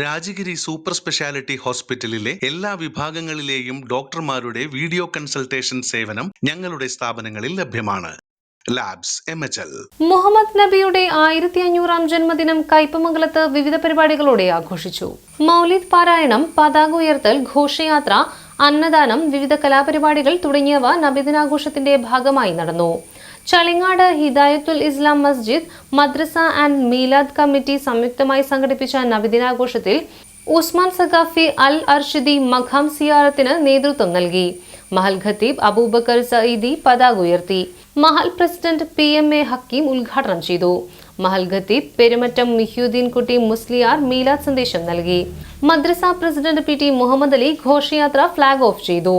Rajagiri super speciality ഹോസ്പിറ്റലിലെ എല്ലാ വിഭാഗങ്ങളിലെയും ഡോക്ടർമാരുടെ വീഡിയോ കൺസൾട്ടേഷൻ സേവനം ഞങ്ങളുടെ സ്ഥാപനങ്ങളിൽ ലഭ്യമാണ്. ലാബ്സ് മുഹമ്മദ് നബിയുടെ ആയിരത്തി അഞ്ഞൂറാം ജന്മദിനം കയ്പമംഗലത്ത് വിവിധ പരിപാടികളോടെ ആഘോഷിച്ചു. മൗലിദ് പാരായണം പതാക ഉയർത്തൽ ഘോഷയാത്ര അന്നദാനം വിവിധ കലാപരിപാടികൾ തുടങ്ങിയവ നബിദിനാഘോഷത്തിന്റെ ഭാഗമായി നടന്നു. ചളിങ്ങാട് ഹിദായത്തുൽ ഇസ്ലാം മസ്ജിദ് മദ്രസ ആൻഡ് മീലാദ് കമ്മിറ്റി സംയുക്തമായി സംഘടിപ്പിച്ച നബിദിനാഘോഷത്തിൽ ഉസ്മാൻ സഖാഫി അൽ അർഷിദി മഖാം സിയാറത്തിന് നേതൃത്വം നൽകി. മഹൽ ഖത്തീബ് അബൂബക്കർ സഈദി പതാക ഉയർത്തി. Mahal president P M A Hakeem ഉദ്ഘാടനം ചെയ്തു. മഹൽ ഖത്തീബ് പെരുമറ്റം മിഹ്യുദ്ദീൻ കുട്ടി മുസ്ലിയാർ മീലാദ് സന്ദേശം നൽകി. മദ്രസ president P T Muhammad Ali ഘോഷയാത്ര ഫ്ളാഗ് ഓഫ് ചെയ്തു.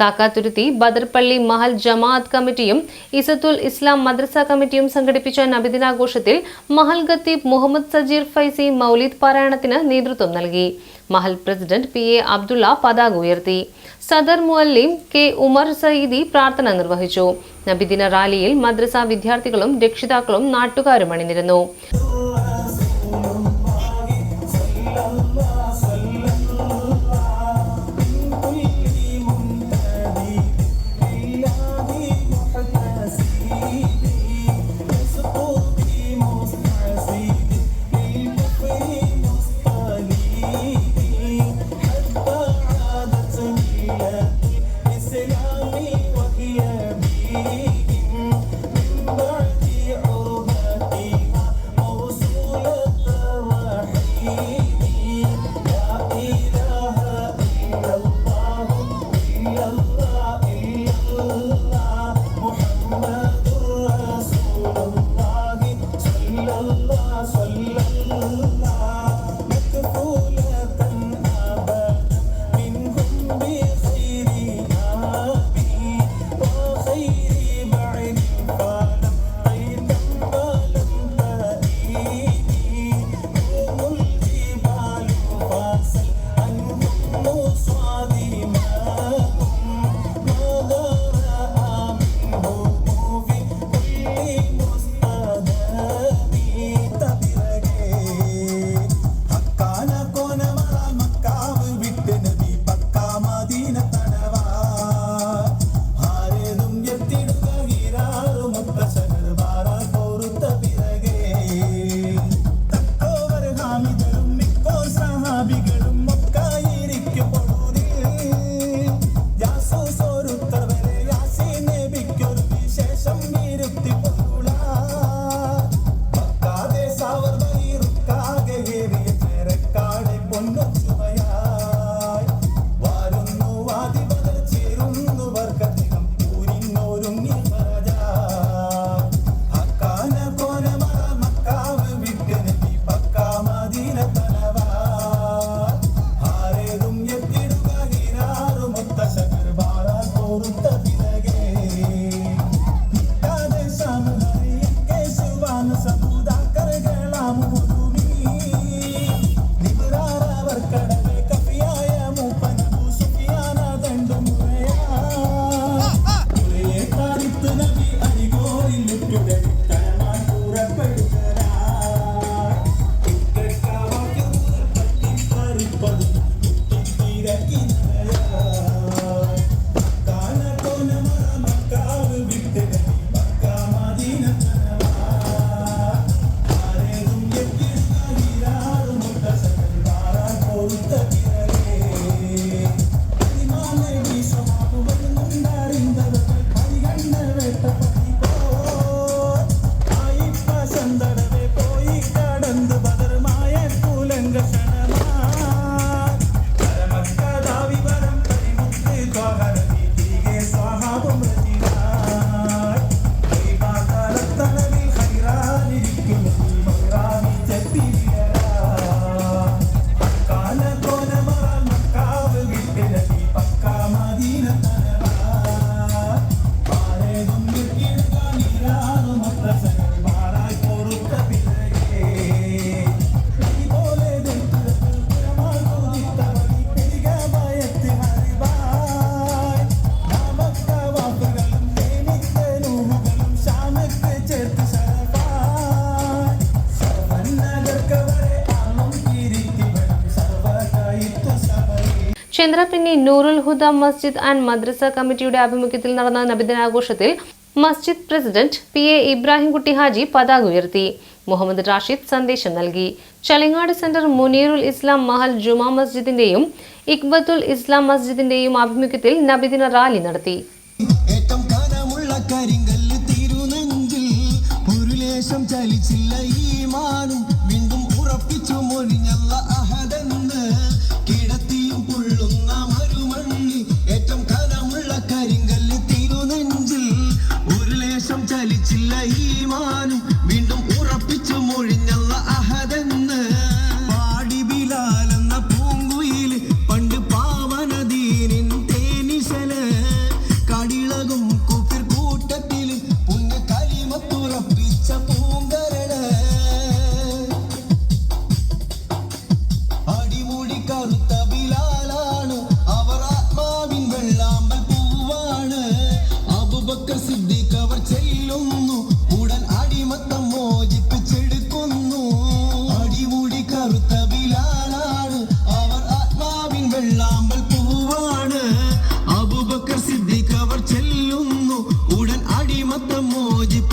കാക്കാതുരുത്തി ബദർപള്ളി മഹൽ ജമാഅത്ത് കമ്മിറ്റിയും ഇസത്തുൽ ഇസ്ലാം മദ്രസ കമ്മിറ്റിയും സംഘടിപ്പിച്ച നബിദിനാഘോഷത്തിൽ മഹൽ ഖത്തീബ് മുഹമ്മദ് സജീർ ഫൈസി മൗലിദ് പാരായണത്തിന് നേതൃത്വം നൽകി. മഹൽ പ്രസിഡന്റ് പി എ അബ്ദുള്ള പതാക ഉയർത്തി. സദർ മുഅല്ലിം കെ ഉമർ സയ്യിദി പ്രാർത്ഥന നിർവഹിച്ചു. നബിദിന റാലിയിൽ മദ്രസ വിദ്യാർത്ഥികളും രക്ഷിതാക്കളും നാട്ടുകാരും അണിനിരുന്നു. ചന്ദ്രപിന്നി നൂറുൽ ഹുദ മസ്ജിദ് ആൻഡ് മദ്രസ കമ്മിറ്റിയുടെ ആഭിമുഖ്യത്തിൽ നടന്ന നബിദിനാഘോഷത്തിൽ മസ്ജിദ് president P A Ibrahimkutty Haji പതാക ഉയർത്തി. മുഹമ്മദ് റാഷിദ് സന്ദേശം നൽകി. ചളിങ്ങാട് സെന്റർ മുനീറുൽ ഇസ്ലാം മഹൽ ജുമാ മസ്ജിദിന്റെയും ഇക്ബത്തുൽ ഇസ്ലാം മസ്ജിദിന്റെയും ആഭിമുഖ്യത്തിൽ നബിദിന റാലി നടത്തി. ചലിച്ചില്ല ഈ മാനും വീണ്ടും ഉറപ്പിച്ചു മൊഴിഞ്ഞല്ല അഹദെന്ന് അബുബക്കർ സിദ്ദീഖ് അവർ ചെല്ലുന്നു ഉടൻ അടിമത്തം മോചിപ്പിച്ചെടുക്കുന്നു. അടിമുടി കറുത്ത ബിലാലാണ് ആത്മാവിൻ വെള്ളാമ്പൽ പൂവാണ്. അബുബക്കർ സിദ്ദീഖ് അവർ ഉടൻ അടിമത്തം മോചിപ്പിച്ചെടുക്കുന്നു